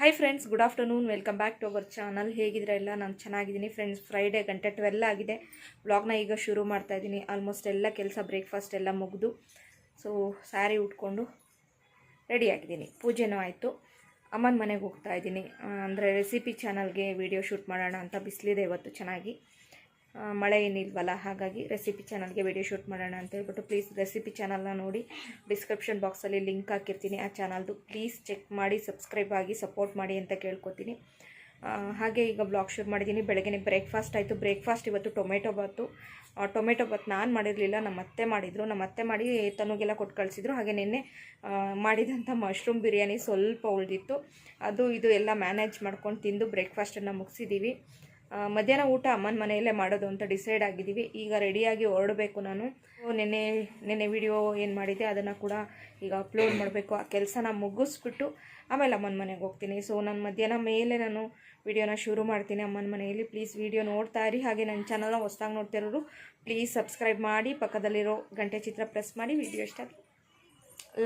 Hi friends good afternoon welcome back to our channel ಹೇಗಿದ್ರೆ ಎಲ್ಲ? ನಾನು ಚೆನ್ನಾಗಿದ್ದೀನಿ. ಫ್ರೆಂಡ್ಸ್ ಫ್ರೈಡೇ ಗಂಟೆ ಟ್ವೆಲ್ ಆಗಿದೆ. ಬ್ಲಾಗ್ನ ಈಗ ಶುರು ಮಾಡ್ತಾ ಇದ್ದೀನಿ. ಆಲ್ಮೋಸ್ಟ್ ಎಲ್ಲ ಕೆಲಸ ಬ್ರೇಕ್ಫಾಸ್ಟ್ ಎಲ್ಲ ಮುಗಿದು. ಸೊ ಸ್ಯಾರಿ ಉಟ್ಕೊಂಡು ರೆಡಿ ಆಗಿದ್ದೀನಿ. ಪೂಜೆನೂ ಆಯಿತು. ಅಮ್ಮನ ಮನೆಗೆ ಹೋಗ್ತಾ ಇದ್ದೀನಿ. ಅಂದರೆ ರೆಸಿಪಿ ಚಾನಲ್ಗೆ ವಿಡಿಯೋ ಶೂಟ್ ಮಾಡೋಣ ಅಂತ ಬಿಸಿಲಿದೆ ಇವತ್ತು ಚೆನ್ನಾಗಿ. ಮಳೆ ಏನಿಲ್ವಲ್ಲ, ಹಾಗಾಗಿ ರೆಸಿಪಿ ಚಾನಲ್ಗೆ ವಿಡಿಯೋ ಶೂಟ್ ಮಾಡೋಣ ಅಂತ ಹೇಳ್ಬಿಟ್ಟು ಪ್ಲೀಸ್ ರೆಸಿಪಿ ಚಾನಲ್ನ ನೋಡಿ. ಡಿಸ್ಕ್ರಿಪ್ಷನ್ ಬಾಕ್ಸಲ್ಲಿ ಲಿಂಕ್ ಹಾಕಿರ್ತೀನಿ, ಆ ಚಾನಲ್ದು ಪ್ಲೀಸ್ ಚೆಕ್ ಮಾಡಿ ಸಬ್ಸ್ಕ್ರೈಬ್ ಆಗಿ ಸಪೋರ್ಟ್ ಮಾಡಿ ಅಂತ ಕೇಳ್ಕೊತೀನಿ. ಹಾಗೆ ಈಗ ಬ್ಲಾಗ್ ಶೂಟ್ ಮಾಡಿದ್ದೀನಿ. ಬೆಳಗ್ಗೆ ಬ್ರೇಕ್ಫಾಸ್ಟ್ ಆಯಿತು. ಬ್ರೇಕ್ಫಾಸ್ಟ್ ಇವತ್ತು ಟೊಮೆಟೊ ಬಾತು. ಟೊಮೆಟೊ ಬಾತ್ ನಾನು ಮಾಡಿರಲಿಲ್ಲ ನಮ್ಮ ಅತ್ತೆ ಮಾಡಿದರು. ನಮ್ಮ ಅತ್ತೆ ಮಾಡಿ ತನಗೆಲ್ಲ ಕೊಟ್ಟು ಕಳಿಸಿದ್ರು. ಹಾಗೆ ನಿನ್ನೆ ಮಾಡಿದಂಥ ಮಶ್ರೂಮ್ ಬಿರಿಯಾನಿ ಸ್ವಲ್ಪ ಉಳಿದಿತ್ತು. ಅದು, ಇದು ಎಲ್ಲ ಮ್ಯಾನೇಜ್ ಮಾಡ್ಕೊಂಡು ತಿಂದು ಬ್ರೇಕ್ಫಾಸ್ಟನ್ನು ಮುಗಿಸಿದ್ದೀವಿ ಮಧ್ಯಾಹ್ನ ಊಟ ಅಮ್ಮನ ಮನೆಯಲ್ಲೇ ಮಾಡೋದು ಅಂತ ಡಿಸೈಡ್ ಆಗಿದ್ದೀವಿ. ಈಗ ರೆಡಿಯಾಗಿ ಹೊರಡಬೇಕು ನಾನು. ನೆನ್ನೆ ನೆನ್ನೆ ವಿಡಿಯೋ ಏನು ಮಾಡಿದ್ದೆ ಅದನ್ನು ಕೂಡ ಈಗ ಅಪ್ಲೋಡ್ ಮಾಡಬೇಕು. ಆ ಕೆಲಸನ ಮುಗಿಸ್ಬಿಟ್ಟು ಆಮೇಲೆ ಅಮ್ಮನ ಮನೆಗೆ ಹೋಗ್ತೀನಿ. ಸೊ ನಾನು ಮಧ್ಯಾಹ್ನ ಮೇಲೆ ನಾನು ವಿಡಿಯೋನ ಶುರು ಮಾಡ್ತೀನಿ ಅಮ್ಮನ ಮನೆಯಲ್ಲಿ. ಪ್ಲೀಸ್ ವಿಡಿಯೋ ನೋಡ್ತಾ ಇರಿ. ಹಾಗೆ ನನ್ನ ಚಾನಲ್ನ ಹೊಸ್ದಾಗಿ ನೋಡ್ತಿರೋರು ಪ್ಲೀಸ್ ಸಬ್ಸ್ಕ್ರೈಬ್ ಮಾಡಿ, ಪಕ್ಕದಲ್ಲಿರೋ ಗಂಟೆ ಚಿತ್ರ ಪ್ರೆಸ್ ಮಾಡಿ ವಿಡಿಯೋ ಇಷ್ಟ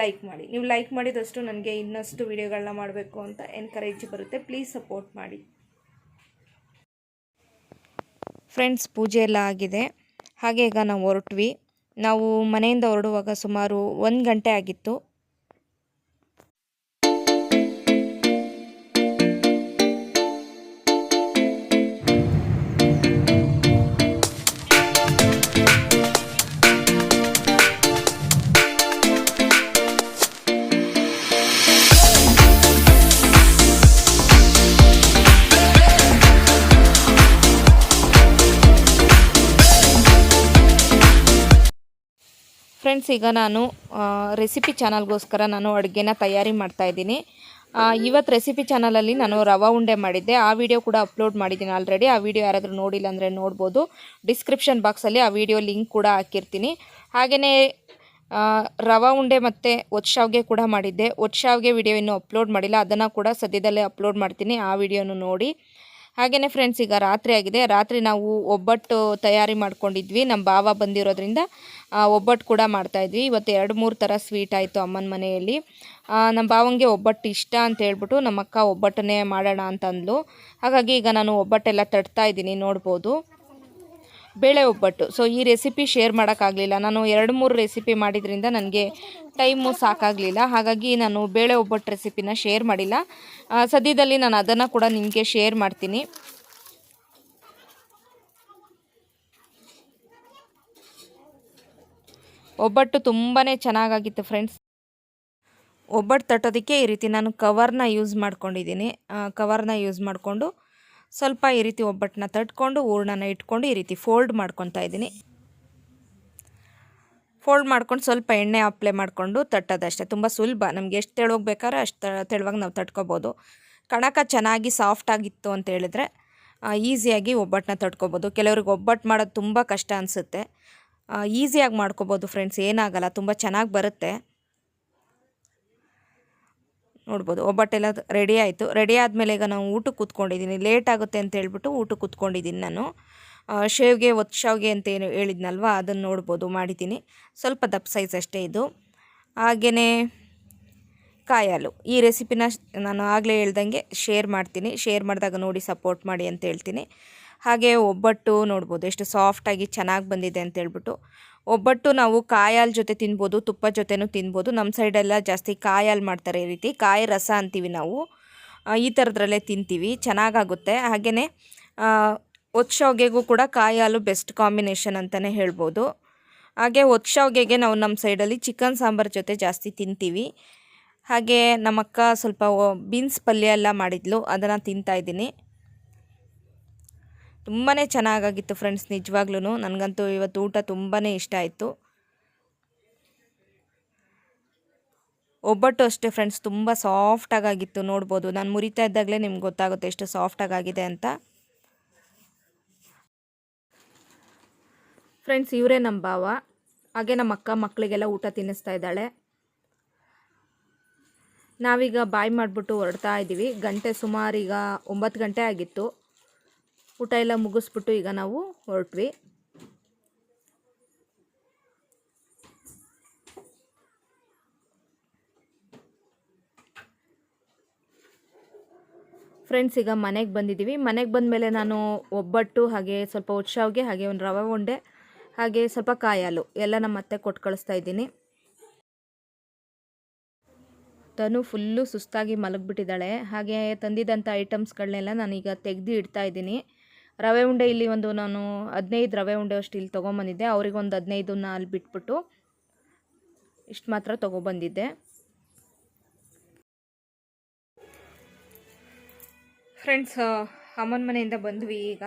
ಲೈಕ್ ಮಾಡಿ. ನೀವು ಲೈಕ್ ಮಾಡಿದಷ್ಟು ನನಗೆ ಇನ್ನಷ್ಟು ವಿಡಿಯೋಗಳನ್ನ ಮಾಡಬೇಕು ಅಂತ ಎನ್ಕರೇಜ್ ಬರುತ್ತೆ. ಪ್ಲೀಸ್ ಸಪೋರ್ಟ್ ಮಾಡಿ. ಫ್ರೆಂಡ್ಸ್, ಪೂಜೆ ಎಲ್ಲ ಆಗಿದೆ. ಹಾಗೆ ಈಗ ನಾವು ಹೊರಟ್ವಿ. ನಾವು ಮನೆಯಿಂದ ಹೊರಡುವಾಗ ಸುಮಾರು ಒಂದು ಗಂಟೆ ಆಗಿತ್ತು. ಫ್ರೆಂಡ್ಸ್, ಈಗ ನಾನು ರೆಸಿಪಿ ಚಾನಲ್ಗೋಸ್ಕರ ನಾನು ಅಡುಗೆನ ತಯಾರಿ ಮಾಡ್ತಾ ಇದ್ದೀನಿ. ಇವತ್ತು ರೆಸಿಪಿ ಚಾನಲಲ್ಲಿ ನಾನು ರವಾ ಉಂಡೆ ಮಾಡಿದ್ದೆ. ಆ ವಿಡಿಯೋ ಕೂಡ ಅಪ್ಲೋಡ್ ಮಾಡಿದ್ದೀನಿ ಆಲ್ರೆಡಿ ಆ ವಿಡಿಯೋ ಯಾರಾದರೂ ನೋಡಿಲ್ಲ ಅಂದರೆ ನೋಡ್ಬೋದು. ಡಿಸ್ಕ್ರಿಪ್ಷನ್ ಬಾಕ್ಸಲ್ಲಿ ಆ ವಿಡಿಯೋ ಲಿಂಕ್ ಕೂಡ ಹಾಕಿರ್ತೀನಿ. ಹಾಗೆಯೇ ರವಾ ಉಂಡೆ ಮತ್ತು ಒಚ್ಚಾವ್ಗೆ ಕೂಡ ಮಾಡಿದ್ದೆ. ಒಚ್ಚಾವ್ಗೆ ವಿಡಿಯೋ ಇನ್ನೂ ಅಪ್ಲೋಡ್ ಮಾಡಿಲ್ಲ. ಅದನ್ನು ಕೂಡ ಸದ್ಯದಲ್ಲೇ ಅಪ್ಲೋಡ್ ಮಾಡ್ತೀನಿ. ಆ ವಿಡಿಯೋನು ನೋಡಿ. ಹಾಗೆಯೇ ಫ್ರೆಂಡ್ಸ್ ಈಗ ರಾತ್ರಿ ಆಗಿದೆ. ರಾತ್ರಿ ನಾವು ಒಬ್ಬಟ್ಟು ತಯಾರಿ ಮಾಡ್ಕೊಂಡಿದ್ವಿ. ನಮ್ಮ ಭಾವ ಬಂದಿರೋದ್ರಿಂದ ಒಬ್ಬಟ್ಟು ಕೂಡ ಮಾಡ್ತಾಯಿದ್ವಿ ಇವತ್ತು ಎರಡು ಮೂರು ಥರ ಸ್ವೀಟ್ ಆಯಿತು ಅಮ್ಮನ ಮನೆಯಲ್ಲಿ. ನಮ್ಮ ಭಾವಂಗೆ ಒಬ್ಬಟ್ಟು ಇಷ್ಟ ಅಂತ ಹೇಳ್ಬಿಟ್ಟು ನಮ್ಮ ಅಕ್ಕ ಒಬ್ಬಟ್ಟನ್ನೇ ಮಾಡೋಣ ಅಂತ ಅಂದ್ಲು ಹಾಗಾಗಿ ಈಗ ನಾನು ಒಬ್ಬಟ್ಟೆಲ್ಲ ತಟ್ತಾ ಇದ್ದೀನಿ, ನೋಡ್ಬೋದು. ಬೇಳೆ ಒಬ್ಬಟ್ಟು. ಸೊ ಈ ರೆಸಿಪಿ ಶೇರ್ ಮಾಡೋಕ್ಕಾಗಲಿಲ್ಲ. ನಾನು ಎರಡು ಮೂರು ರೆಸಿಪಿ ಮಾಡಿದ್ರಿಂದ ನನಗೆ ಟೈಮು ಸಾಕಾಗಲಿಲ್ಲ. ಹಾಗಾಗಿ ನಾನು ಬೇಳೆ ಒಬ್ಬಟ್ಟು ರೆಸಿಪಿನ ಶೇರ್ ಮಾಡಿಲ್ಲ. ಸದ್ಯದಲ್ಲಿ ನಾನು ಅದನ್ನು ಕೂಡ ನಿಮಗೆ ಶೇರ್ ಮಾಡ್ತೀನಿ. ಒಬ್ಬಟ್ಟು ತುಂಬಾ ಚೆನ್ನಾಗಾಗಿತ್ತು ಫ್ರೆಂಡ್ಸ್ ಒಬ್ಬಟ್ಟು ತಟ್ಟೋದಕ್ಕೆ ಈ ರೀತಿ ನಾನು ಕವರ್ನ ಯೂಸ್ ಮಾಡ್ಕೊಂಡಿದ್ದೀನಿ. ಕವರ್ನ ಯೂಸ್ ಮಾಡಿಕೊಂಡು ಸ್ವಲ್ಪ ಈ ರೀತಿ ಒಬ್ಬಟ್ಟನ್ನ ತಟ್ಕೊಂಡು ಹೂರ್ಣನ ಇಟ್ಕೊಂಡು ಈ ರೀತಿ ಫೋಲ್ಡ್ ಮಾಡ್ಕೊತಾ ಇದ್ದೀನಿ. ಫೋಲ್ಡ್ ಮಾಡ್ಕೊಂಡು ಸ್ವಲ್ಪ ಎಣ್ಣೆ ಅಪ್ಲೈ ಮಾಡಿಕೊಂಡು ತಟ್ಟೋದಷ್ಟೇ. ತುಂಬ ಸುಲಭ. ನಮ್ಗೆ ಎಷ್ಟು ಬೇಕಾದ್ರೆ ಅಷ್ಟು ತೆಳುವಾಗಿ ನಾವು ತಟ್ಕೊಬೋದು. ಕಣಕ ಚೆನ್ನಾಗಿ ಸಾಫ್ಟಾಗಿತ್ತು ಅಂತ ಹೇಳಿದ್ರೆ ಈಸಿಯಾಗಿ ಒಬ್ಬಟ್ಟನ್ನ ತಟ್ಕೊಬೋದು. ಕೆಲವ್ರಿಗೆ ಒಬ್ಬಟ್ಟು ಮಾಡೋದು ತುಂಬ ಕಷ್ಟ ಅನಿಸುತ್ತೆ. ಈಸಿಯಾಗಿ ಮಾಡ್ಕೊಬೋದು ಫ್ರೆಂಡ್ಸ್. ಏನಾಗಲ್ಲ. ತುಂಬ ಚೆನ್ನಾಗಿ ಬರುತ್ತೆ. ನೋಡ್ಬೋದು. ಒಬ್ಬಟ್ಟೆಲ್ಲ ರೆಡಿ ಆಯಿತು. ರೆಡಿ ಆದಮೇಲೆ ಈಗ ನಾವು ಊಟಕ್ಕೆ ಕೂತ್ಕೊಂಡಿದ್ದೀನಿ ಲೇಟ್ ಆಗುತ್ತೆ ಅಂತ ಹೇಳ್ಬಿಟ್ಟು ಊಟಕ್ಕೆ ಕೂತ್ಕೊಂಡಿದ್ದೀನಿ ನಾನು. ಶೇವ್ಗೆ ಒತ್ತು ಶಾವ್ಗೆ ಅಂತ ಏನು ಹೇಳಿದ್ನಲ್ವ? ಅದನ್ನು ನೋಡ್ಬೋದು ಮಾಡಿದ್ದೀನಿ ಸ್ವಲ್ಪ ದಪ್ಪ ಸೈಜ್ ಅಷ್ಟೇ ಇದು. ಹಾಗೆಯೇ ಕಾಯಾಲು. ಈ ರೆಸಿಪಿನ ನಾನು ಆಗಲೇ ಹೇಳ್ದಂಗೆ ಶೇರ್ ಮಾಡ್ತೀನಿ. ಶೇರ್ ಮಾಡಿದಾಗ ನೋಡಿ ಸಪೋರ್ಟ್ ಮಾಡಿ ಅಂತ ಹೇಳ್ತೀನಿ. ಹಾಗೆ ಒಬ್ಬಟ್ಟು ನೋಡ್ಬೋದು, ಎಷ್ಟು ಸಾಫ್ಟಾಗಿ ಚೆನ್ನಾಗಿ ಬಂದಿದೆ ಅಂತ ಹೇಳ್ಬಿಟ್ಟು. ಒಬ್ಬಟ್ಟು ನಾವು ಕಾಯಾಲ್ ಜೊತೆ ತಿನ್ಬೋದು, ತುಪ್ಪ ಜೊತೆನೂ ತಿನ್ಬೋದು. ನಮ್ಮ ಸೈಡೆಲ್ಲ ಜಾಸ್ತಿ ಕಾಯಾಲ್ ಮಾಡ್ತಾರೆ ಈ ರೀತಿ. ಕಾಯಿ ರಸ ಅಂತೀವಿ ನಾವು. ಈ ಥರದ್ರಲ್ಲೇ ತಿಂತೀವಿ. ಚೆನ್ನಾಗಾಗುತ್ತೆ. ಹಾಗೆಯೇ ಒತ್ಶಾವ್ಗೆಗೂ ಕೂಡ ಕಾಯಿ ಬೆಸ್ಟ್ ಕಾಂಬಿನೇಷನ್ ಅಂತಲೇ ಹೇಳ್ಬೋದು. ಹಾಗೆ ಒತ್ಶಾವ್ಗೆಗೆ ನಾವು ನಮ್ಮ ಸೈಡಲ್ಲಿ ಚಿಕನ್ ಸಾಂಬಾರ್ ಜೊತೆ ಜಾಸ್ತಿ ತಿಂತೀವಿ. ಹಾಗೆ ನಮ್ಮಕ್ಕ ಸ್ವಲ್ಪ ಬೀನ್ಸ್ ಪಲ್ಯ ಎಲ್ಲ ಮಾಡಿದ್ಲು. ಅದನ್ನು ತಿಂತಾ ಇದ್ದೀನಿ. ತುಂಬಾ ಚೆನ್ನಾಗಾಗಿತ್ತು ಫ್ರೆಂಡ್ಸ್ ನಿಜವಾಗ್ಲೂ ನನಗಂತೂ ಇವತ್ತು ಊಟ ತುಂಬಾ ಇಷ್ಟ ಆಯಿತು. ಒಬ್ಬಟ್ಟು ಅಷ್ಟೇ ಫ್ರೆಂಡ್ಸ್ ತುಂಬ ಸಾಫ್ಟಾಗಿತ್ತು ನೋಡ್ಬೋದು. ನಾನು ಮುರಿತಾ ಇದ್ದಾಗಲೇ ನಿಮ್ಗೆ ಗೊತ್ತಾಗುತ್ತೆ ಎಷ್ಟು ಸಾಫ್ಟಾಗಿದೆ ಅಂತ. ಫ್ರೆಂಡ್ಸ್ ಇವರೇ ನಮ್ಮ ಭಾವ. ಹಾಗೆ ನಮ್ಮ ಅಕ್ಕ ಮಕ್ಕಳಿಗೆಲ್ಲ ಊಟ ತಿನ್ನಿಸ್ತಾ ಇದ್ದಾಳೆ. ನಾವೀಗ ಬಾಯ್ ಮಾಡಿಬಿಟ್ಟು ಹೊರಡ್ತಾ ಇದ್ದೀವಿ ಗಂಟೆ ಸುಮಾರು ಈಗ ಒಂಬತ್ತು ಗಂಟೆ ಆಗಿತ್ತು. ಊಟ ಎಲ್ಲ ಮುಗಿಸ್ಬಿಟ್ಟು ಈಗ ನಾವು ಹೊರಟ್ವಿ. ಫ್ರೆಂಡ್ಸ್ ಈಗ ಮನೆಗೆ ಬಂದಿದ್ದೀವಿ ಮನೆಗೆ ಬಂದ ಮೇಲೆ ನಾನು ಒಬ್ಬಟ್ಟು, ಹಾಗೆ ಸ್ವಲ್ಪ ಉತ್ಸಾವ್ಗೆ ಹಾಗೆ ಒಂದು ರವೆ ಉಂಡೆ, ಹಾಗೆ ಸ್ವಲ್ಪ ಕಾಯಾಲು ಎಲ್ಲ ನಮ್ಮ ಅತ್ತೆ ಕೊಟ್ಟು ಕಳಿಸ್ತಾ ಇದ್ದೀನಿ. ತನು ಫುಲ್ಲು ಸುಸ್ತಾಗಿ ಮಲಗಿಬಿಟ್ಟಿದ್ದಾಳೆ. ಹಾಗೆ ತಂದಿದ್ದಂಥ ಐಟಮ್ಸ್ಗಳನ್ನೆಲ್ಲ ನಾನೀಗ ತೆಗೆದು ಇಡ್ತಾ ಇದ್ದೀನಿ. ರವೆ ಉಂಡೆ ಇಲ್ಲಿ ಒಂದು ನಾನು ಹದಿನೈದು ರವೆ ಉಂಡೆ ಅಷ್ಟು ಇಲ್ಲಿ ತೊಗೊಂಬಂದಿದ್ದೆ. ಅವ್ರಿಗೆ ಒಂದು ಹದಿನೈದನ್ನ ಅಲ್ಲಿ ಬಿಟ್ಬಿಟ್ಟು ಇಷ್ಟು ಮಾತ್ರ ತೊಗೊಬಂದಿದ್ದೆ. ಫ್ರೆಂಡ್ಸ್ ಅಮ್ಮನ ಮನೆಯಿಂದ ಬಂದ್ವಿ ಈಗ.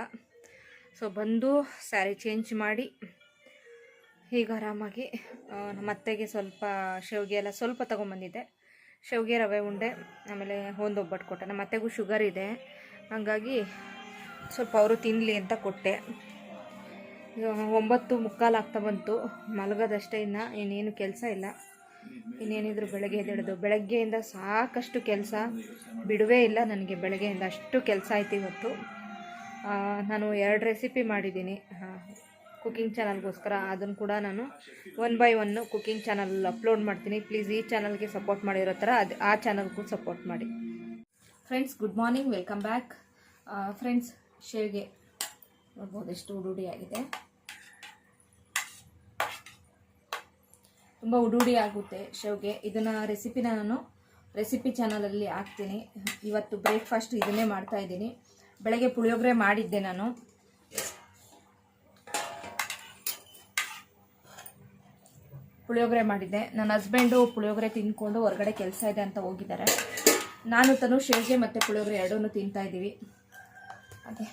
ಸೊ ಬಂದು ಸ್ಯಾರಿ ಚೇಂಜ್ ಮಾಡಿ ಈಗ ಆರಾಮಾಗಿ ನಮ್ಮ ಅತ್ತೆಗೆ ಸ್ವಲ್ಪ ಶೇವಿಗೆ ಎಲ್ಲ ಸ್ವಲ್ಪ ತೊಗೊಂಬಂದಿದ್ದೆ. ಶೇವಿಗೆ ರವೆ ಉಂಡೆ, ಆಮೇಲೆ ಒಂದು ಒಬ್ಬಟ್ಟು ಕೊಟ್ಟೆ. ನಮ್ಮ ಅತ್ತೆಗೂ ಶುಗರ್ ಇದೆ. ಹಾಗಾಗಿ ಸ್ವಲ್ಪ ಅವರು ತಿನ್ನಲಿ ಅಂತ ಕೊಟ್ಟೆ. ಒಂಬತ್ತು ಮುಕ್ಕಾಲು ಆಗ್ತಾ ಬಂತು. ಮಲಗೋದಷ್ಟೇ ಇನ್ನು ಇನ್ನೇನು ಕೆಲಸ ಇಲ್ಲ. ಇನ್ನೇನಿದ್ರು ಬೆಳಗ್ಗೆ ಎದ್ದಿಡೋದು ಬೆಳಗ್ಗೆಯಿಂದ ಸಾಕಷ್ಟು ಕೆಲಸ. ಬಿಡುವೇ ಇಲ್ಲ ನನಗೆ ಬೆಳಗ್ಗೆಯಿಂದ. ಅಷ್ಟು ಕೆಲಸ ಆಯ್ತು ಇವತ್ತು. ನಾನು ಎರಡು ರೆಸಿಪಿ ಮಾಡಿದ್ದೀನಿ. ಕುಕ್ಕಿಂಗ್ ಚಾನಲ್ಗೋಸ್ಕರ ಅದನ್ನು ಕೂಡ ನಾನು one by one cooking channel upload ಮಾಡ್ತೀನಿ. ಪ್ಲೀಸ್ ಈ ಚಾನಲ್ಗೆ ಸಪೋರ್ಟ್ ಮಾಡಿರೋ ಥರ ಅದು, ಆ ಚಾನಲ್ಗೂ ಸಪೋರ್ಟ್ ಮಾಡಿ. Friends good morning welcome back friends ಶೇವ್ಗೆ ನೋಡ್ಬೋದು ಎಷ್ಟು ಉಡುಡಿ ಆಗಿದೆ. ತುಂಬ ಉಡುಡಿ ಆಗುತ್ತೆ ಶೇವಿಗೆ. ಇದನ್ನು ರೆಸಿಪಿನ ನಾನು ರೆಸಿಪಿ ಚಾನಲಲ್ಲಿ ಹಾಕ್ತೀನಿ. ಇವತ್ತು ಬ್ರೇಕ್ಫಾಸ್ಟ್ ಇದನ್ನೇ ಮಾಡ್ತಾ ಇದ್ದೀನಿ. ಬೆಳಗ್ಗೆ ಪುಳಿಯೋಗರೆ ಮಾಡಿದ್ದೆ ನಾನು. ಪುಳಿಯೋಗರೆ ಮಾಡಿದ್ದೆ. ನನ್ನ ಹಸ್ಬೆಂಡು ಪುಳಿಯೋಗರೆ ತಿನ್ಕೊಂಡು ಹೊರಗಡೆ ಕೆಲಸ ಇದೆ ಅಂತ ಹೋಗಿದ್ದಾರೆ. ನಾನು ತನು ಶೇವಿಗೆ ಮತ್ತು ಪುಳಿಯೋಗರೆ ಎರಡೂ ತಿಂತಾ ಇದ್ದೀವಿ. ಅದೇ.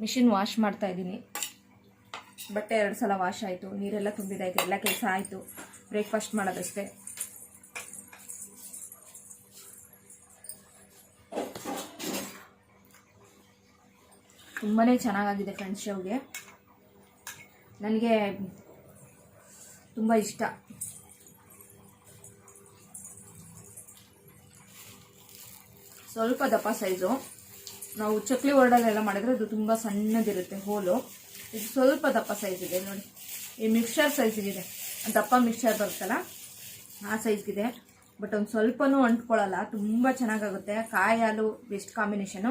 ಮಿಷಿನ್ ವಾಶ್ ಮಾಡ್ತಾ ಇದ್ದೀನಿ. ಬಟ್ಟೆ ಎರಡು ಸಲ ವಾಶ್ ಆಯಿತು. ನೀರೆಲ್ಲ ತುಂಬಿದಾಯಿತು ಎಲ್ಲ ಕೆಲಸ ಆಯಿತು. ಬ್ರೇಕ್ಫಾಸ್ಟ್ ಮಾಡೋದಷ್ಟೇ. ತುಂಬಾ ಚೆನ್ನಾಗಾಗಿದೆ ಫ್ರೆಂಡ್ಸ್ ಶವ್ಗೆ ನನಗೆ ತುಂಬ ಇಷ್ಟ. ಸ್ವಲ್ಪ ದಪ್ಪ ಸೈಜು. ನಾವು ಚಕ್ಲಿ ವರ್ಡಲ್ಲೆಲ್ಲ ಮಾಡಿದ್ರೆ ಅದು ತುಂಬ ಸಣ್ಣದಿರುತ್ತೆ ಹೋಲು. ಇದು ಸ್ವಲ್ಪ ದಪ್ಪ ಸೈಜ್ ನೋಡಿ. ಈ ಮಿಕ್ಸ್ಚರ್ ಸೈಜ್ಗಿದೆ ದಪ್ಪ ಮಿಕ್ಸ್ಚರ್ ಬರುತ್ತಲ್ಲ, ಆ ಸೈಜ್ಗಿದೆ ಬಟ್ ಒಂದು ಸ್ವಲ್ಪನೂ ಅಂಟ್ಕೊಳ್ಳಲ್ಲ, ತುಂಬ ಚೆನ್ನಾಗಾಗುತ್ತೆ. ಕಾಯಿ ಹಾಲು ಬೆಸ್ಟ್ ಕಾಂಬಿನೇಷನು.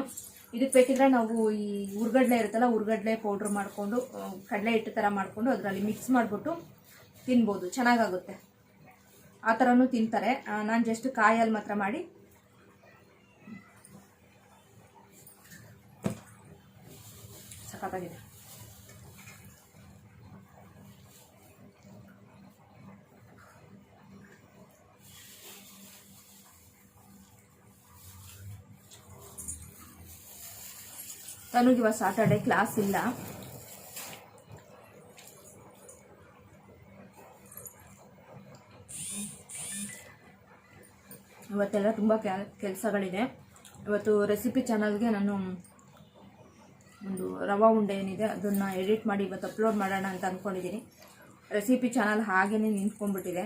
ಇದಕ್ಕೆ ಬೇಕಿದ್ರೆ ನಾವು ಈ ಉರ್ಗಡ್ಲೆ ಇರುತ್ತಲ್ಲ, ಉರ್ಗಡ್ಲೆ ಪೌಡ್ರ್ ಮಾಡಿಕೊಂಡು ಕಡಲೆ ಹಿಟ್ಟು ಥರ ಮಾಡಿಕೊಂಡು ಅದರಲ್ಲಿ ಮಿಕ್ಸ್ ಮಾಡಿಬಿಟ್ಟು ತಿನ್ಬೋದು. ಚೆನ್ನಾಗಾಗುತ್ತೆ. ಆ ಥರನೂ ತಿಂತಾರೆ. ನಾನು ಜಸ್ಟ್ ಕಾಯಿ ಹಾಲು ಮಾತ್ರ ಮಾಡಿ ಸಖತ್ತಾಗಿದೆ ತನುಗೆ ಇವಾಗ ಸಾಟರ್ಡೆ ಕ್ಲಾಸ್ ಇಲ್ಲ. ಇವತ್ತೆಲ್ಲ ತುಂಬ ಕೆಲಸಗಳಿದೆ. ಇವತ್ತು ರೆಸಿಪಿ ಚಾನಲ್ಗೆ ನಾನು ಒಂದು ರವಾ ಉಂಡೆ ಏನಿದೆ, ಅದನ್ನು ಎಡಿಟ್ ಮಾಡಿ ಇವತ್ತು ಅಪ್ಲೋಡ್ ಮಾಡೋಣ ಅಂತ ಅಂದ್ಕೊಂಡಿದ್ದೀನಿ ರೆಸಿಪಿ ಚಾನಲ್ ಹಾಗೇ ನಿಂತ್ಕೊಂಡ್ಬಿಟ್ಟಿದೆ.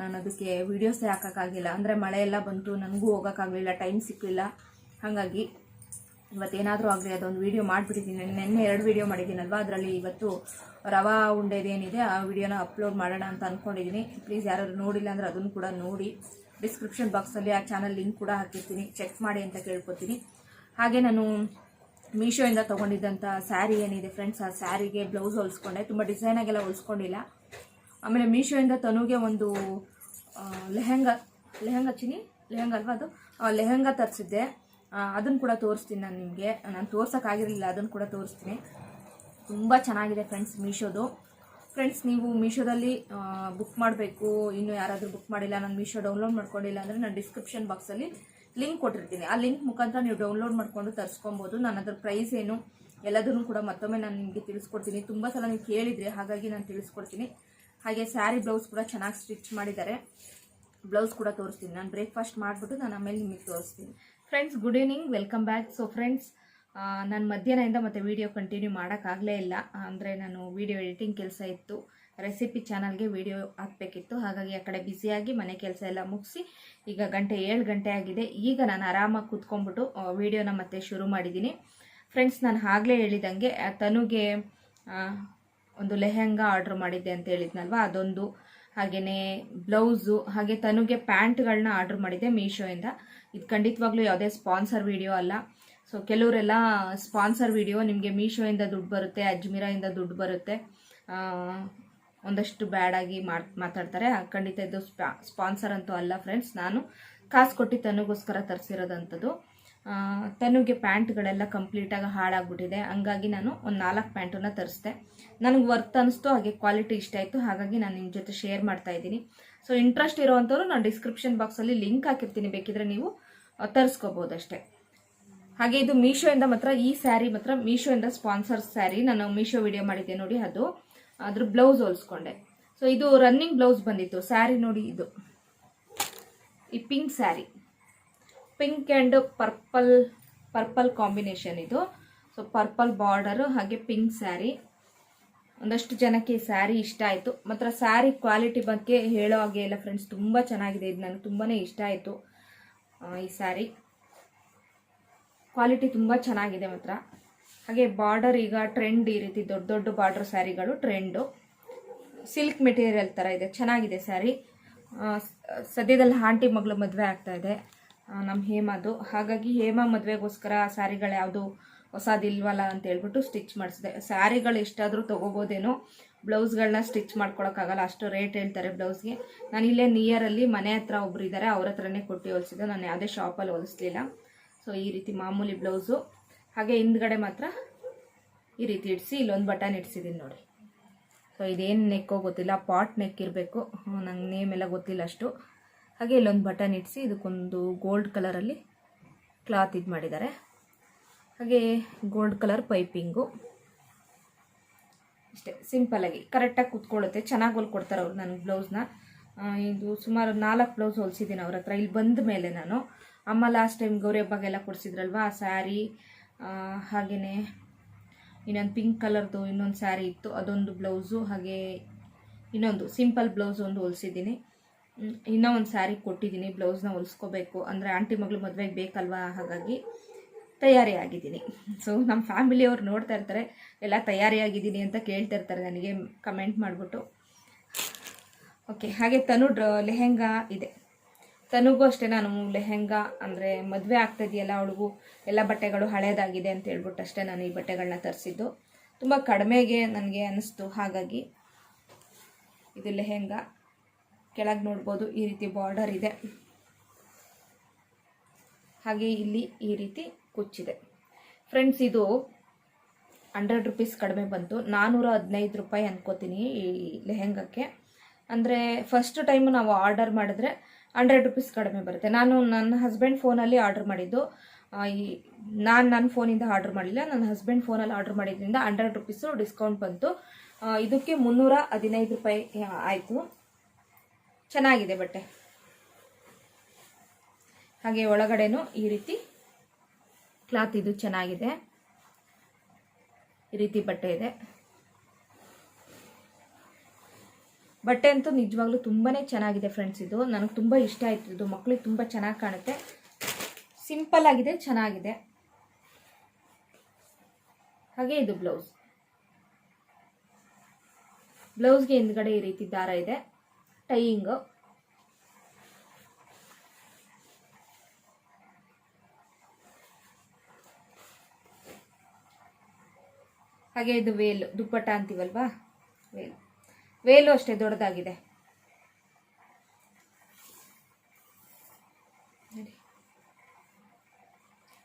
ನಾನು ಅದಕ್ಕೆ ವೀಡಿಯೋಸೇ ಹಾಕೋಕ್ಕಾಗಿಲ್ಲ. ಅಂದರೆ ಮಳೆ ಎಲ್ಲ ಬಂತು, ನನಗೂ ಹೋಗೋಕ್ಕಾಗಲಿಲ್ಲ ಟೈಮ್ ಸಿಕ್ಕಲಿಲ್ಲ ಹಾಗಾಗಿ ಇವತ್ತೇನಾದರೂ ಆಗಲಿ, ಅದೊಂದು ವೀಡಿಯೋ ಮಾಡಿಬಿಟ್ಟಿದ್ದೀನಿ ನಿನ್ನೆ ಎರಡು ವೀಡಿಯೋ ಮಾಡಿದ್ದೀನಲ್ವ? ಅದರಲ್ಲಿ ಇವತ್ತು ರವಾ ಉಂಡೆದೇನಿದೆ ಆ ವಿಡಿಯೋನ ಅಪ್ಲೋಡ್ ಮಾಡೋಣ ಅಂತ ಅಂದ್ಕೊಂಡಿದ್ದೀನಿ ಪ್ಲೀಸ್ ಯಾರಾದರೂ ನೋಡಿಲ್ಲ ಅಂದರೆ ಅದನ್ನು ಕೂಡ ನೋಡಿ. ಡಿಸ್ಕ್ರಿಪ್ಷನ್ ಬಾಕ್ಸಲ್ಲಿ ಆ ಚಾನಲ್ ಲಿಂಕ್ ಕೂಡ ಹಾಕಿರ್ತೀನಿ. ಚೆಕ್ ಮಾಡಿ ಅಂತ ಕೇಳ್ಕೊತೀನಿ. ಹಾಗೆ ನಾನು ಮೀಶೋಯಿಂದ ತೊಗೊಂಡಿದ್ದಂಥ ಸ್ಯಾರಿ ಏನಿದೆ ಫ್ರೆಂಡ್ಸ್ ಆ ಸ್ಯಾರಿಗೆ ಬ್ಲೌಸ್ ಹೊಲಿಸ್ಕೊಂಡೆ. ತುಂಬ ಡಿಸೈನಾಗೆಲ್ಲ ಹೊಲಿಸ್ಕೊಂಡಿಲ್ಲ. ಆಮೇಲೆ ಮೀಶೋಯಿಂದ ತನುಗೆ ಒಂದು ಲೆಹೆಂಗ ಲೆಹೆಂಗ ಚಿನಿ ಲೆಹೆಂಗ ಅಲ್ವಾ ಅದು? ಲೆಹಂಗ ತರಿಸಿದ್ದೆ. ಅದನ್ನು ಕೂಡ ತೋರಿಸ್ತೀನಿ ನಾನು ನಿಮಗೆ. ನಾನು ತೋರ್ಸೋಕ್ಕಾಗಿರಲಿಲ್ಲ ಅದನ್ನು ಕೂಡ ತೋರಿಸ್ತೀನಿ. ತುಂಬ ಚೆನ್ನಾಗಿದೆ ಫ್ರೆಂಡ್ಸ್ ಮೀಶೋದು. ಫ್ರೆಂಡ್ಸ್ ನೀವು ಮೀಶೋದಲ್ಲಿ ಬುಕ್ ಮಾಡಬೇಕು. ಇನ್ನು ಯಾರಾದರೂ ಬುಕ್ ಮಾಡಿಲ್ಲ, ನಾನು ಮೀಶೋ ಡೌನ್ಲೋಡ್ ಮಾಡ್ಕೊಂಡಿಲ್ಲ ಅಂದರೆ ನಾನು ಡಿಸ್ಕ್ರಿಪ್ಷನ್ ಬಾಕ್ಸಲ್ಲಿ ಲಿಂಕ್ ಕೊಟ್ಟಿರ್ತೀನಿ. ಆ ಲಿಂಕ್ ಮುಖಾಂತರ ನೀವು ಡೌನ್ಲೋಡ್ ಮಾಡಿಕೊಂಡು ತರಿಸ್ಕೊಬೋದು. ನಾನು ಅದ್ರ ಪ್ರೈಸ್ ಏನು ಎಲ್ಲದನ್ನು ಕೂಡ ಮತ್ತೊಮ್ಮೆ ನಾನು ನಿಮಗೆ ತಿಳಿಸ್ಕೊಡ್ತೀನಿ. ತುಂಬ ಸಲ ನೀವು ಕೇಳಿದ್ರೆ ಹಾಗಾಗಿ ನಾನು ತಿಳಿಸ್ಕೊಡ್ತೀನಿ. ಹಾಗೆ ಸ್ಯಾರಿ ಬ್ಲೌಸ್ ಕೂಡ ಚೆನ್ನಾಗಿ ಸ್ಟಿಚ್ ಮಾಡಿದ್ದಾರೆ. ಬ್ಲೌಸ್ ಕೂಡ ತೋರಿಸ್ತೀನಿ. ನಾನು ಬ್ರೇಕ್ಫಾಸ್ಟ್ ಮಾಡಿಬಿಟ್ಟು ನಾನು ಆಮೇಲೆ ನಿಮಗೆ ತೋರಿಸ್ತೀನಿ. Friends good evening welcome back so friends ನಾನು ಮಧ್ಯಾಹ್ನದಿಂದ ಮತ್ತೆ ವೀಡಿಯೋ ಕಂಟಿನ್ಯೂ ಮಾಡೋಕ್ಕಾಗಲೇ ಇಲ್ಲ. ಅಂದರೆ ನಾನು ವೀಡಿಯೋ ಎಡಿಟಿಂಗ್ ಕೆಲಸ ಇತ್ತು. ರೆಸಿಪಿ ಚಾನಲ್ಗೆ ವಿಡಿಯೋ ಹಾಕಬೇಕಿತ್ತು. ಹಾಗಾಗಿ ಆ ಕಡೆ ಬ್ಯುಸಿಯಾಗಿ ಮನೆ ಕೆಲಸ ಎಲ್ಲ ಮುಗಿಸಿ ಈಗ ಗಂಟೆ ಏಳು ಗಂಟೆ ಆಗಿದೆ. ಈಗ ನಾನು ಆರಾಮಾಗಿ ಕೂತ್ಕೊಂಡ್ಬಿಟ್ಟು ವೀಡಿಯೋನ ಮತ್ತೆ ಶುರು ಮಾಡಿದ್ದೀನಿ. ಫ್ರೆಂಡ್ಸ್ ನಾನು ಆಗಲೇ ಹೇಳಿದಂಗೆ ತನುಗೆ ಒಂದು ಲೆಹೆಂಗಾ ಆರ್ಡ್ರ್ ಮಾಡಿದ್ದೆ ಅಂತ ಹೇಳಿದ್ನಲ್ವ? ಅದೊಂದು ಹಾಗೆಯೇ ಬ್ಲೌಸು, ಹಾಗೆ ತನುಗೆ ಪ್ಯಾಂಟ್ಗಳನ್ನ ಆರ್ಡ್ರ್ ಮಾಡಿದ್ದೆ ಮೀಶೋಯಿಂದ. ಇದು ಖಂಡಿತವಾಗ್ಲೂ ಯಾವುದೇ ಸ್ಪಾನ್ಸರ್ ವಿಡಿಯೋ ಅಲ್ಲ. ಸೊ ಕೆಲವರೆಲ್ಲ ಸ್ಪಾನ್ಸರ್ ವಿಡಿಯೋ ನಿಮಗೆ ಮೀಶೋಯಿಂದ ದುಡ್ಡು ಬರುತ್ತೆ, ಅಜ್ಮೀರಾಯಿಂದ ದುಡ್ಡು ಬರುತ್ತೆ. ಒಂದಷ್ಟು ಬ್ಯಾಡಾಗಿ ಆಗಿ ಮಾತಾಡ್ತಾರೆ. ಖಂಡಿತ ಇದು ಸ್ಪಾ, ಸ್ಪಾನ್ಸರ್ ಅಂತೂ ಅಲ್ಲ ಫ್ರೆಂಡ್ಸ್. ನಾನು ಕಾಸು ಕೊಟ್ಟು ತನಗೋಸ್ಕರ ತರಿಸಿರೋದಂಥದ್ದು. ತನುಗೆ ಪ್ಯಾಂಟ್ಗಳೆಲ್ಲ ಕಂಪ್ಲೀಟಾಗಿ ಹಾಳಾಗ್ಬಿಟ್ಟಿದೆ. ಹಂಗಾಗಿ ನಾನು ಒಂದು ನಾಲ್ಕು ಪ್ಯಾಂಟನ್ನು ತರಿಸಿದೆ. ನನಗೆ ವರ್ತ್ ಅನ್ನಿಸ್ತು ಹಾಗೆ ಕ್ವಾಲಿಟಿ ಇಷ್ಟ ಆಯಿತು. ಹಾಗಾಗಿ ನಾನು ನಿಮ್ಮ ಜೊತೆ ಶೇರ್ ಮಾಡ್ತಾ ಇದ್ದೀನಿ. ಸೊ, ಇಂಟ್ರೆಸ್ಟ್ ಇರೋವಂಥವ್ರು ನಾನು ಡಿಸ್ಕ್ರಿಪ್ಷನ್ ಬಾಕ್ಸಲ್ಲಿ ಲಿಂಕ್ ಹಾಕಿರ್ತೀನಿ. ಬೇಕಿದ್ರೆ ನೀವು ತರಿಸ್ಕೋಬೋದಷ್ಟೇ. ಹಾಗೆ ಇದು ಮೀಶೋಯಿಂದ ಮಾತ್ರ ಈ ಸ್ಯಾರಿ ಮಾತ್ರ ಮೀಶೋಯಿಂದ ಸ್ಪಾನ್ಸರ್ ಸ್ಯಾರಿ. ನಾನು ಮೀಶೋ ವಿಡಿಯೋ ಮಾಡಿದ್ದೆ ನೋಡಿ ಅದು. ಅದ್ರ ಬ್ಲೌಸ್ ಹೊಲ್ಸ್ಕೊಂಡೆ. ಸೊ ಇದು ರನ್ನಿಂಗ್ ಬ್ಲೌಸ್ ಬಂದಿತ್ತು. ಸ್ಯಾರಿ ನೋಡಿ ಇದು. ಈ pink sari pink and purple purple combination ಇದು. ಸೊ ಪರ್ಪಲ್ ಬಾರ್ಡರು ಹಾಗೆ ಪಿಂಕ್ ಸ್ಯಾರಿ ಒಂದಷ್ಟು ಜನಕ್ಕೆ ಈ ಸ್ಯಾರಿ ಇಷ್ಟ ಆಯಿತು. ಮಾತ್ರ ಸ್ಯಾರಿ ಕ್ವಾಲಿಟಿ ಬಗ್ಗೆ ಹೇಳೋ ಹಾಗೆ ಇಲ್ಲ ಫ್ರೆಂಡ್ಸ್ ತುಂಬ ಚೆನ್ನಾಗಿದೆ. ಇದು ನನಗೆ ತುಂಬಾ ಇಷ್ಟ ಆಯಿತು ಈ ಸ್ಯಾರಿ ಕ್ವಾಲಿಟಿ ತುಂಬ ಚೆನ್ನಾಗಿದೆ ಮಾತ್ರ. ಹಾಗೆ ಬಾರ್ಡರ್ ಈಗ ಟ್ರೆಂಡ್ ಈ ರೀತಿ ದೊಡ್ಡ ದೊಡ್ಡ ಬಾರ್ಡರ್ ಸ್ಯಾರಿಗಳು ಟ್ರೆಂಡು. ಸಿಲ್ಕ್ ಮೆಟೀರಿಯಲ್ ಥರ ಇದೆ, ಚೆನ್ನಾಗಿದೆ ಸ್ಯಾರಿ. ಸದ್ಯದಲ್ಲಿ ಆಂಟಿ ಮಗಳು ಮದುವೆ ಆಗ್ತಾ ಇದೆ. ನಮ್ಮ ಹೇಮಾದು. ಹಾಗಾಗಿ ಹೇಮಾ ಮದುವೆಗೋಸ್ಕರ ಸ್ಯಾರಿಗಳು ಯಾವುದು ಹೊಸದಿಲ್ವಲ್ಲ ಅಂತ ಹೇಳ್ಬಿಟ್ಟು ಸ್ಟಿಚ್ ಮಾಡಿಸಿದೆ. ಸ್ಯಾರಿಗಳು ಎಷ್ಟಾದರೂ ತೊಗೋಬೋದೇನೋ ಬ್ಲೌಸ್ಗಳನ್ನ ಸ್ಟಿಚ್ ಮಾಡ್ಕೊಳಕ್ಕಾಗಲ್ಲ, ಅಷ್ಟು ರೇಟ್ ಹೇಳ್ತಾರೆ ಬ್ಲೌಸ್ಗೆ. ನಾನು ಇಲ್ಲೇ ನಿಯರಲ್ಲಿ ಮನೆ ಹತ್ರ ಒಬ್ರು ಇದ್ದಾರೆ ಅವ್ರ ಹತ್ರನೇ ಕೊಟ್ಟು ಹೊಲಿಸಿದ್ದು. ನಾನು ಯಾವುದೇ ಶಾಪಲ್ಲಿ ಹೊಲಿಸ್ಲಿಲ್ಲ. ಸೊ ಈ ರೀತಿ ಮಾಮೂಲಿ ಬ್ಲೌಸು. ಹಾಗೆ ಹಿಂದ್ಗಡೆ ಮಾತ್ರ ಈ ರೀತಿ ಇಡಿಸಿ, ಇಲ್ಲೊಂದು ಬಟನ್ ಇಡ್ಸಿದ್ದೀನಿ ನೋಡಿ. ಸೊ ಇದೇನು ನೆಕ್ಕೋ ಗೊತ್ತಿಲ್ಲ ಪಾಟ್ ನೆಕ್ ಇರಬೇಕು. ನಂಗೆ ನೇಮ್ ಎಲ್ಲ ಗೊತ್ತಿಲ್ಲ ಅಷ್ಟು. ಹಾಗೆ ಇಲ್ಲೊಂದು ಬಟನ್ ಇಡಿಸಿ, ಇದಕ್ಕೊಂದು ಗೋಲ್ಡ್ ಕಲರಲ್ಲಿ ಕ್ಲಾತ್ ಇದು ಮಾಡಿದ್ದಾರೆ. ಹಾಗೆ ಗೋಲ್ಡ್ ಕಲರ್ ಪೈಪಿಂಗು ಇಷ್ಟೇ ಸಿಂಪಲ್ಲಾಗಿ ಕರೆಕ್ಟಾಗಿ ಕೂತ್ಕೊಳ್ಳುತ್ತೆ. ಚೆನ್ನಾಗಿ ಹೊಲ್ಕೊಡ್ತಾರೆ ಅವ್ರು ನನಗೆ ಬ್ಲೌಸ್ನ ಇದು ಸುಮಾರು ನಾಲ್ಕು ಬ್ಲೌಸ್ ಹೊಲಿಸಿದ್ದೀನಿ ಅವ್ರ ಹತ್ರ. ಇಲ್ಲಿ ಬಂದ ಮೇಲೆ ನಾನು. ಅಮ್ಮ ಲಾಸ್ಟ್ ಟೈಮ್ ಗೌರಿ ಹಬ್ಬಗೆಲ್ಲ ಕೊಡಿಸಿದ್ರಲ್ವ, ಆ ಸ್ಯಾರಿ ಹಾಗೆಯೇ ಇನ್ನೊಂದು ಪಿಂಕ್ ಕಲರ್ದು ಇನ್ನೊಂದು ಸ್ಯಾರಿ ಇತ್ತು. ಅದೊಂದು ಬ್ಲೌಸು ಹಾಗೆ ಇನ್ನೊಂದು ಸಿಂಪಲ್ ಬ್ಲೌಸ್ ಒಂದು ಹೊಲಿಸಿದ್ದೀನಿ. ಇನ್ನೂ ಒಂದು ಸ್ಯಾರಿ ಕೊಟ್ಟಿದ್ದೀನಿ. ಬ್ಲೌಸ್ನ ಹೊಲಿಸ್ಕೋಬೇಕು. ಅಂದರೆ ಆಂಟಿ ಮಗಳು ಮದುವೆಗೆ ಬೇಕಲ್ವಾ? ಹಾಗಾಗಿ ತಯಾರಿ ಆಗಿದ್ದೀನಿ ಸೊ ನಮ್ಮ ಫ್ಯಾಮಿಲಿಯವ್ರು ನೋಡ್ತಾ ಇರ್ತಾರೆ. ಎಲ್ಲ ತಯಾರಿ ಆಗಿದ್ದೀನಿ ಅಂತ ಕೇಳ್ತಾ ಇರ್ತಾರೆ ನನಗೆ ಕಮೆಂಟ್ ಮಾಡಿಬಿಟ್ಟು. ಓಕೆ ಹಾಗೆ ತನು ಡ್ರ, ಲೆಹೆಂಗಾ ಇದೆ. ತನುಗೂ ಅಷ್ಟೇ ನಾನು ಲೆಹೆಂಗ ಅಂದರೆ ಮದುವೆ ಆಗ್ತಾಯಿದೆಯಲ್ಲ ಅವಳಿಗೂ, ಎಲ್ಲ ಬಟ್ಟೆಗಳು ಹಳೇದಾಗಿದೆ ಅಂತ ಹೇಳ್ಬಿಟ್ಟು ಅಷ್ಟೇ ನಾನು ಈ ಬಟ್ಟೆಗಳನ್ನ ತರಿಸಿದ್ದು. ತುಂಬ ಕಡಿಮೆಗೆ ನನಗೆ ಅನ್ನಿಸ್ತು ಹಾಗಾಗಿ ಇದು ಲೆಹೆಂಗಾ. ಕೆಳಗೆ ನೋಡ್ಬೋದು ಈ ರೀತಿ ಬಾರ್ಡರ್ ಇದೆ. ಹಾಗೆ ಇಲ್ಲಿ ಈ ರೀತಿ ಕುಚ್ಚಿದೆ. ಫ್ರೆಂಡ್ಸ್ ಇದು ಹಂಡ್ರೆಡ್ ರುಪೀಸ್ ಕಡಿಮೆ ಬಂತು. ನಾನ್ನೂರ ಹದಿನೈದು ರೂಪಾಯಿ ಅನ್ಕೋತೀನಿ ಈ ಲೆಹೆಂಗಕ್ಕೆ. ಅಂದರೆ ಫಸ್ಟ್ ಟೈಮು ನಾವು ಆರ್ಡರ್ ಮಾಡಿದ್ರೆ ಹಂಡ್ರೆಡ್ ರುಪೀಸ್ ಕಡಿಮೆ ಬರುತ್ತೆ. ನಾನು ನನ್ನ ಹಸ್ಬೆಂಡ್ ಫೋನಲ್ಲಿ ಆರ್ಡರ್ ಮಾಡಿದ್ದು. ಈ, ನಾನು ನನ್ನ ಫೋನಿಂದ ಆರ್ಡರ್ ಮಾಡಲಿಲ್ಲ. ನನ್ನ ಹಸ್ಬೆಂಡ್ ಫೋನಲ್ಲಿ ಆರ್ಡರ್ ಮಾಡಿದ್ರಿಂದ ಹಂಡ್ರೆಡ್ ರುಪೀಸು ಡಿಸ್ಕೌಂಟ್ ಬಂತು. ಇದಕ್ಕೆ ಮುನ್ನೂರ ಹದಿನೈದು ರೂಪಾಯಿ ಆಯಿತು. ಚೆನ್ನಾಗಿದೆ ಬಟ್ಟೆ. ಹಾಗೆ ಒಳಗಡೆನೂ ಈ ರೀತಿ ಕ್ಲಾತ್ ಇದು ಚೆನ್ನಾಗಿದೆ. ಈ ರೀತಿ ಬಟ್ಟೆ ಇದೆ. ಬಟ್ಟೆ ಅಂತೂ ನಿಜವಾಗ್ಲೂ ತುಂಬಾ ಚೆನ್ನಾಗಿದೆ ಫ್ರೆಂಡ್ಸ್ ಇದು. ನನಗೆ ತುಂಬ ಇಷ್ಟ ಆಯ್ತು ಇದು. ಮಕ್ಳಿಗೆ ತುಂಬ ಚೆನ್ನಾಗಿ ಕಾಣುತ್ತೆ. ಸಿಂಪಲ್ ಆಗಿದೆ, ಚೆನ್ನಾಗಿದೆ. ಹಾಗೆ ಇದು ಬ್ಲೌಸ್ ಬ್ಲೌಸ್ಗೆ ಹಿಂದ್ಗಡೆ ಈ ರೀತಿ ದಾರ ಇದೆ. ಟೈಯಿಂಗು ಹಾಗೆ ಇದು ವೇಲ್ ದುಪ್ಪಟ್ಟ ಅಂತೀವಲ್ವಾ? ವೇಲು ವೇಲು ಅಷ್ಟೇ ದೊಡ್ಡದಾಗಿದೆ.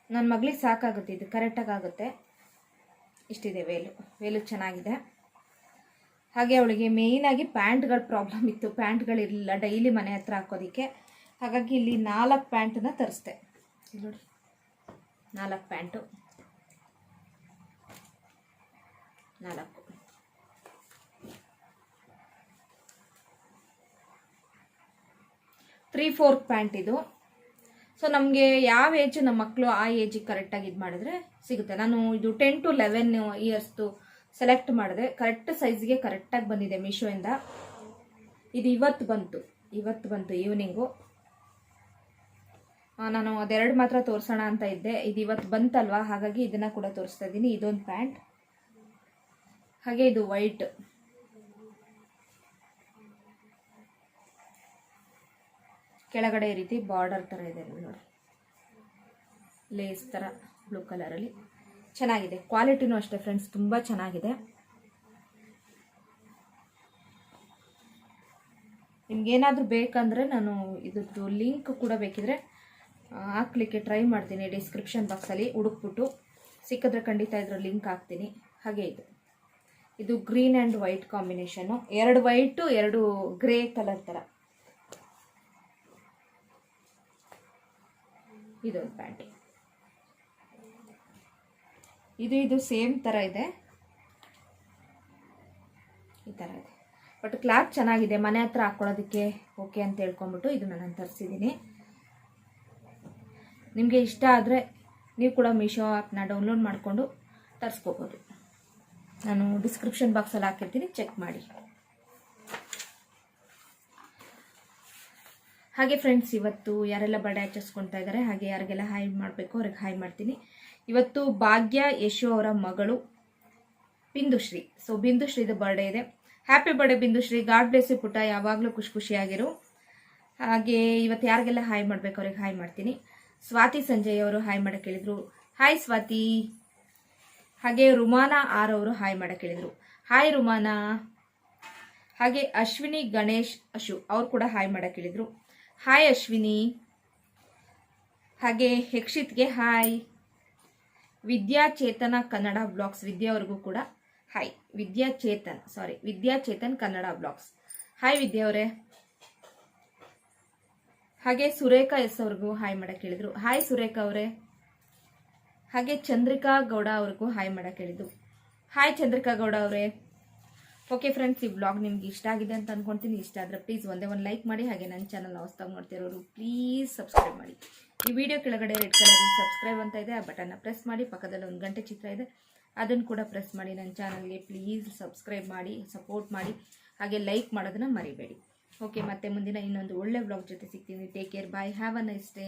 ನನ್ನ ಮಗಳಿಗೆ ಸಾಕಾಗುತ್ತೆ, ಇದು ಕರೆಕ್ಟಾಗಿ ಆಗುತ್ತೆ. ಇಷ್ಟಿದೆ ವೇಲು. ವೇಲು ಚೆನ್ನಾಗಿದೆ. ಹಾಗೆ ಅವಳಿಗೆ ಮೇಯ್ನಾಗಿ ಪ್ಯಾಂಟ್ಗಳು ಪ್ರಾಬ್ಲಮ್ ಇತ್ತು. ಪ್ಯಾಂಟ್ಗಳಿರಲಿಲ್ಲ ಡೈಲಿ ಮನೆ ಹತ್ರ ಹಾಕೋದಕ್ಕೆ. ಹಾಗಾಗಿ ಇಲ್ಲಿ ನಾಲ್ಕು ಪ್ಯಾಂಟನ್ನ ತರಿಸ್ದೆ. ನೋಡಿ. ನಾಲ್ಕು ಪ್ಯಾಂಟು. ನಾಲ್ಕು. ತ್ರೀ ಫೋರ್ತ್ ಪ್ಯಾಂಟ್ ಇದು. ಸೊ ನಮಗೆ ಯಾವ ಏಜ್ ನಮ್ಮ ಮಕ್ಕಳು ಆ ಏಜಿಗೆ ಕರೆಕ್ಟಾಗಿ ಇದು ಮಾಡಿದ್ರೆ ಸಿಗುತ್ತೆ. ನಾನು ಇದು ಟೆನ್ ಟು ಲೆವೆನ್ ಇಯರ್ಸ್ದು ಸೆಲೆಕ್ಟ್ ಮಾಡಿದೆ. ಕರೆಕ್ಟ್ ಸೈಜ್ಗೆ ಕರೆಕ್ಟಾಗಿ ಬಂದಿದೆ ಮೀಶೋಯಿಂದ ಇದು. ಇವತ್ತು ಬಂತು. ಇವತ್ತು ಬಂತು ಈವ್ನಿಂಗು ನಾನು ಅದೆರಡು ಮಾತ್ರ ತೋರಿಸೋಣ ಅಂತ ಇದ್ದೆ. ಇದು ಇವತ್ತು ಬಂತಲ್ವಾ? ಹಾಗಾಗಿ ಇದನ್ನು ಕೂಡ ತೋರಿಸ್ತಾ ಇದ್ದೀನಿ. ಇದೊಂದು ಪ್ಯಾಂಟ್. ಹಾಗೆ ಇದು ವೈಟ್ ಕೆಳಗಡೆ ಈ ರೀತಿ ಬಾರ್ಡರ್ ಥರ ಇದೆ ನೋಡಿ ಲೇಸ್ ಥರ ಬ್ಲೂ ಕಲರಲ್ಲಿ ಚೆನ್ನಾಗಿದೆ. ಕ್ವಾಲಿಟಿನೂ ಅಷ್ಟೇ ಫ್ರೆಂಡ್ಸ್ ತುಂಬ ಚೆನ್ನಾಗಿದೆ. ನಿಮ್ಗೇನಾದರೂ ಬೇಕಂದರೆ ನಾನು ಇದ್ರದ್ದು ಲಿಂಕ್ ಕೂಡ ಬೇಕಿದ್ರೆ ಹಾಕ್ಲಿಕ್ಕೆ ಟ್ರೈ ಮಾಡ್ತೀನಿ ಡಿಸ್ಕ್ರಿಪ್ಷನ್ ಬಾಕ್ಸಲ್ಲಿ ಹುಡುಕ್ಬಿಟ್ಟು. ಸಿಕ್ಕಿದ್ರೆ ಖಂಡಿತ ಇದ್ರ ಲಿಂಕ್ ಹಾಕ್ತೀನಿ. ಹಾಗೆ ಇದು. ಇದು ಗ್ರೀನ್ ಆ್ಯಂಡ್ ವೈಟ್ ಕಾಂಬಿನೇಷನು ಎರಡು ವೈಟು ಎರಡು ಗ್ರೇ ಕಲರ್ ಥರ ಇದೊಂದು ಪ್ಯಾಂಟ್. ಇದು ಇದು ಸೇಮ್ ಥರ ಇದೆ. ಈ ಥರ ಇದೆ. ಬಟ್ ಕ್ಲಾತ್ ಚೆನ್ನಾಗಿದೆ. ಮನೆ ಹತ್ರ ಹಾಕ್ಕೊಳ್ಳೋದಕ್ಕೆ ಓಕೆ ಅಂತ ಹೇಳ್ಕೊಂಬಿಟ್ಟು ಇದು ನಾನು ತರಿಸಿದ್ದೀನಿ. ನಿಮಗೆ ಇಷ್ಟ ಆದರೆ ನೀವು ಕೂಡ ಮೀಶೋ ಆ್ಯಪ್ನ ಡೌನ್ಲೋಡ್ ಮಾಡಿಕೊಂಡು ತರಿಸ್ಕೋಬೋದು. ನಾನು ಡಿಸ್ಕ್ರಿಪ್ಷನ್ ಬಾಕ್ಸಲ್ಲಿ ಹಾಕಿರ್ತೀನಿ. ಚೆಕ್ ಮಾಡಿ. ಹಾಗೆ ಫ್ರೆಂಡ್ಸ್ ಇವತ್ತು ಯಾರೆಲ್ಲ ಬರ್ಡೇ ಆಚರಿಸ್ಕೊಳ್ತಾ ಇದ್ದಾರೆ, ಹಾಗೆ ಯಾರಿಗೆಲ್ಲ ಹಾಯ್ ಮಾಡಬೇಕು ಅವ್ರಿಗೆ ಹಾಯ್ ಮಾಡ್ತೀನಿ. ಇವತ್ತು ಭಾಗ್ಯ ಯಶು ಅವರ ಮಗಳು ಬಿಂದುಶ್ರೀ. ಸೊ ಬಿಂದುಶ್ರೀದು ಬರ್ಡೇ ಇದೆ. Happy birthday Bindushree. God bless you ಪುಟ್ಟ. ಯಾವಾಗಲೂ ಖುಷಿ ಖುಷಿಯಾಗಿರು. ಹಾಗೆ ಇವತ್ತು ಯಾರಿಗೆಲ್ಲ ಹಾಯ್ ಮಾಡಬೇಕು ಅವ್ರಿಗೆ ಹಾಯ್ ಮಾಡ್ತೀನಿ. ಸ್ವಾತಿ ಸಂಜಯ್ ಅವರು ಹಾಯ್ ಮಾಡಕ್ಕೆ ಹೇಳಿದರು. ಹಾಯ್ ಸ್ವಾತಿ. ಹಾಗೆ ರುಮಾನಾ ಆರ್ ಅವರು ಹಾಯ್ ಮಾಡಕ್ಕೆ ಹೇಳಿದರು. ಹಾಯ್ ರುಮಾನಾ. ಹಾಗೆ ಅಶ್ವಿನಿ ಗಣೇಶ್ ಅಶು, ಅವ್ರು ಕೂಡ ಹಾಯ್ ಮಾಡಕ್ಕೆ ಹೇಳಿದ್ರು. ಹಾಯ್ ಅಶ್ವಿನಿ ಹಾಗೆ ಯಕ್ಷಿತ್ಗೆ ಹಾಯ್ ವಿದ್ಯಾ ಚೇತನ ಕನ್ನಡ ಬ್ಲಾಗ್ಸ್ ವಿದ್ಯಾ ಅವ್ರಿಗೂ ಕೂಡ hi Vidya Chethan sorry Vidya Chethan Kannada blogs. Hi Vidya ಅವರೇ. ಹಾಗೆ ಸುರೇಖಾ ಎಸ್ ಅವ್ರಿಗೂ ಹಾಯ್ ಮಾಡಕ್ಕೆ ಹೇಳಿದ್ರು. ಹಾಯ್ ಸುರೇಖಾ ಅವರೇ. ಹಾಗೆ ಚಂದ್ರಿಕಾ ಗೌಡ ಅವ್ರಿಗೂ ಹಾಯ್ ಮಾಡಕ್ಕೆ ಹೇಳಿದ್ರು. ಹಾಯ್ ಚಂದ್ರಿಕಾ ಗೌಡ ಅವರೇ. ಓಕೆ ಫ್ರೆಂಡ್ಸ್ ಈ ಬ್ಲಾಗ್ ನಿಮ್ಗೆ ಇಷ್ಟ ಆಗಿದೆ ಅಂತ ಅನ್ಕೊಂತೀನಿ. ಇಷ್ಟ ಆದರೆ ಪ್ಲೀಸ್ ಒಂದೇ ಒಂದು ಲೈಕ್ ಮಾಡಿ. ಹಾಗೆ ನನ್ನ ಚಾನಲ್ ಹೊಸ್ದಾಗಿ ನೋಡ್ತಿರೋರು ಪ್ಲೀಸ್ ಸಬ್ಸ್ಕ್ರೈಬ್ ಮಾಡಿ. ಈ ವಿಡಿಯೋ ಕೆಳಗಡೆ ರೆಡ್ ಕಲರ್ ಸಬ್ಸ್ಕ್ರೈಬ್ ಅಂತ ಇದೆ. ಆ ಬಟನ್ನ ಪ್ರೆಸ್ ಮಾಡಿ. ಪಕ್ಕದಲ್ಲಿ ಒಂದು ಗಂಟೆ ಚಿತ್ರ ಇದೆ. ಅದನ್ನು ಕೂಡ ಪ್ರೆಸ್ ಮಾಡಿ. ನನ್ನ ಚಾನಲ್ಗೆ ಪ್ಲೀಸ್ ಸಬ್ಸ್ಕ್ರೈಬ್ ಮಾಡಿ ಸಪೋರ್ಟ್ ಮಾಡಿ. ಹಾಗೆ ಲೈಕ್ ಮಾಡೋದನ್ನ ಮರಿಬೇಡಿ. ಓಕೆ ಮತ್ತೆ ಮುಂದಿನ ಇನ್ನೊಂದು ಒಳ್ಳೆ ಬ್ಲಾಗ್ ಜೊತೆ ಸಿಗ್ತೀನಿ. Take care bye have a nice day